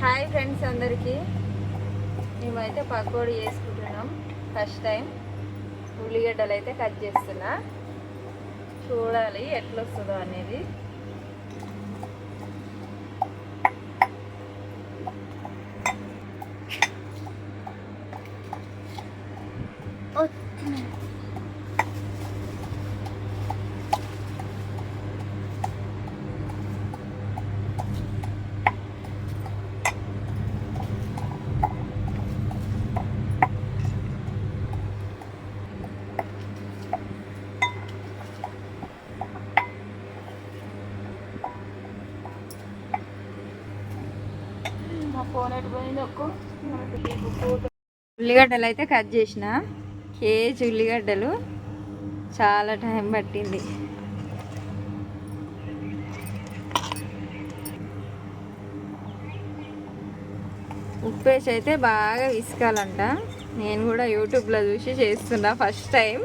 Hi friends అందరికీ. మేమైతే పకోడీ చేసుకుంటున్నాం. ఫస్ట్ టైం ఉల్లిగడ్డలు అయితే కట్ చేస్తున్నా. చూడాలి ఎట్లొస్తుందో అనేది. ఉల్లిగడ్డలు అయితే కట్ చేసిన. కేజీ ఉల్లిగడ్డలు. చాలా టైం పట్టింది. ఉప్పేసి అయితే బాగా విసుకాలంట. నేను కూడా యూట్యూబ్లో చూసి చేస్తున్నా ఫస్ట్ టైం.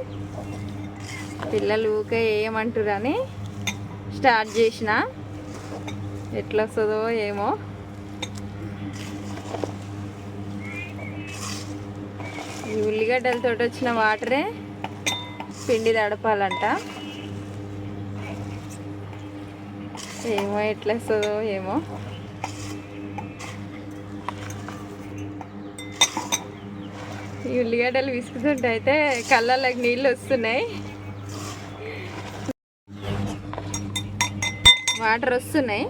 పిల్లలు ఊకే ఏమంటురని స్టార్ట్ చేసిన. ఎట్లా వస్తుందో ఏమో. ఈ ఉల్లిగడ్డలతో వచ్చిన వాటరే పిండి తడపాలంట. ఏమో ఎట్లా వస్తుందో ఏమో. ఈ ఉల్లిగడ్డలు విసుకుతుంటే అయితే కళ్ళలోకి నీళ్ళు వస్తున్నాయి. వాటర్ వస్తున్నాయి.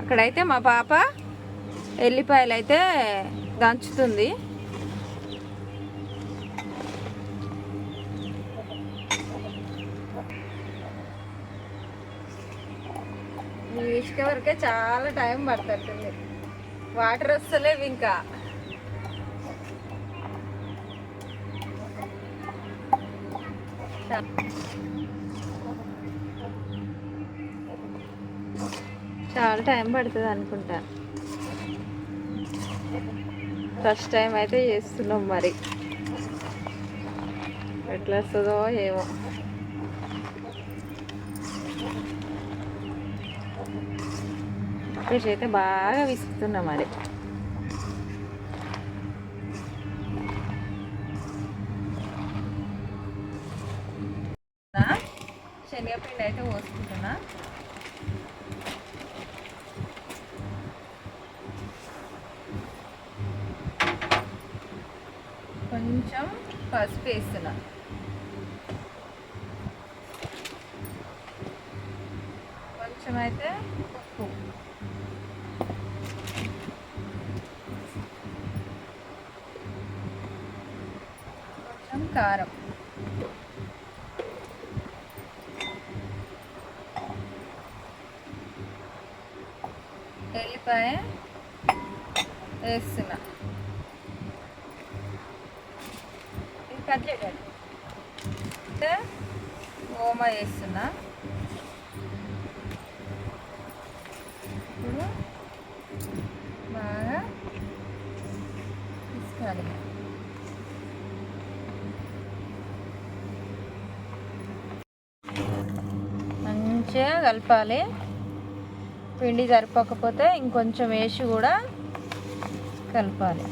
అక్కడైతే మా పాప ఎల్లిపాయలు అయితే దంచుతుంది ఇసుక వరకే చాలా టైం పడుతుంది వాటర్ వస్తలేవు ఇంకా. చాలా టైం పడుతుంది అనుకుంటా. ఫస్ట్ టైం అయితే చేస్తున్నాం మరి. ఎట్లా వస్తుందో ఏమో. ఫిష్ అయితే బాగా విసుకుతున్నాం మరి. శనగపిండి అయితే పోసుకుంటున్నా. కొంచెం పసుపు వేస్తున్నా. కొంచెం అయితే ఉప్పు. కొంచెం కారం. ఎల్లిపాయ వేస్తున్నా. కట్ చేయాలి ఓమ వేస్తున్నా ఇప్పుడు బాగా తీసుకోవాలి మంచిగా కలపాలి. పిండి సరిపోకపోతే ఇంకొంచెం వేసి కూడా కలపాలి.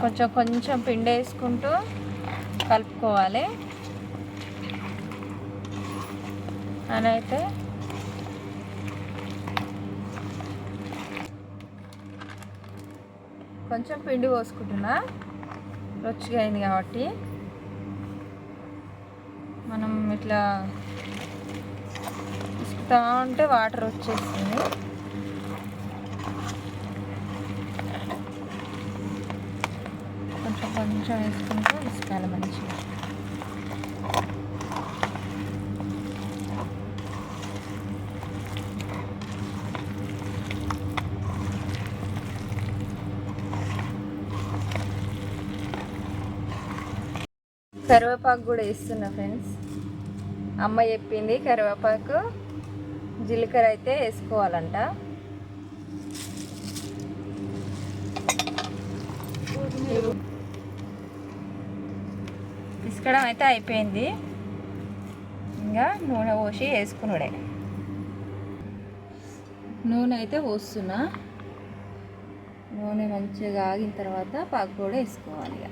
కొంచెం కొంచెం పిండి వేసుకుంటూ కలుపుకోవాలి. అని అయితే కొంచెం పిండి పోసుకుంటున్నా. రుచిగా అయింది కాబట్టి మనం ఇట్లా ఇసుకుతా ఉంటే వాటర్ వచ్చేస్తుంది. కొంచెం వేసుకుంటే వేసుకుంటూ ఇసుకాలి మంచిగా కరివేపాకు కూడా వేస్తున్నా ఫ్రెండ్స్. అమ్మ చెప్పింది కరివేపాకు జీలకర్ర అయితే వేసుకోవాలంట. పిసకడం అయితే అయిపోయింది. ఇంకా నూనె పోసి వేసుకున్నాడే నూనె అయితే పోస్తున్నా. నూనె మంచిగా ఆగిన తర్వాత పాకు కూడా వేసుకోవాలి ఇక.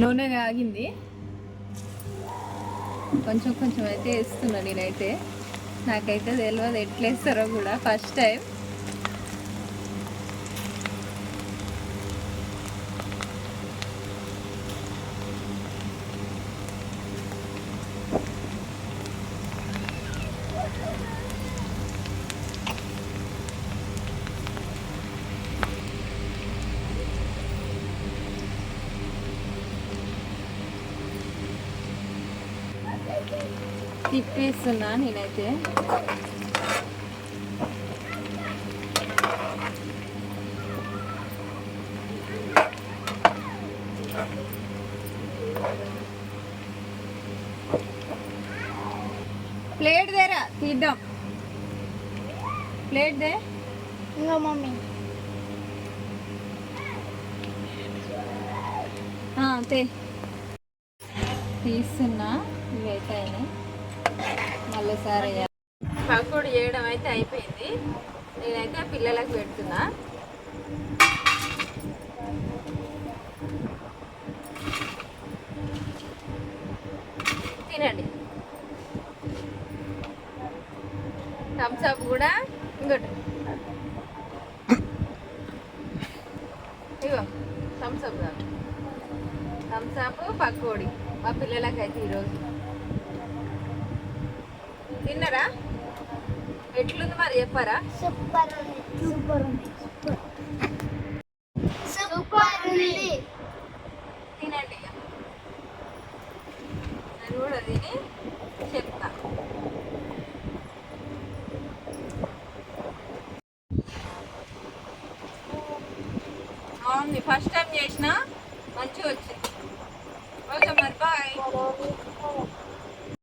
నూనె ఆగింది కొంచెం కొంచెం అయితే వేస్తున్నా నేనైతే. నాకైతే తెలియదు ఎట్లా వేస్తారో కూడా ఫస్ట్ టైం. తిప్పేస్తున్నా నేనైతే. ప్లేట్ దేరా తీద్దాం. ప్లేట్ దే. ఇంకా మమ్మీ. ఆ, తే. తీస్తున్నా ఇవైతే అయినాయి. మళ్ళీ సారి పకోడి చేయడం అయితే అయిపోయింది. నేనైతే పిల్లలకు పెడుతున్నా. తినండి. థమ్స్ అప్ కూడా. ఇంకోటి. ఇగో థమ్స్ అప్ కాదు థమ్స్ అప్ పకోడి. మా పిల్లలకైతే ఈరోజు. తిన్నారా? ఎట్లుంది మరి? చెప్పారా? సూపర్ ఉంది సూపర్ ఉంది సూపర్ ఉంది తినండి నేను కూడా తిని చెప్తా. బాగుంది. ఫస్ట్ టైం చేసిన మంచిగా వచ్చింది. ఓకే మరి బాయ్.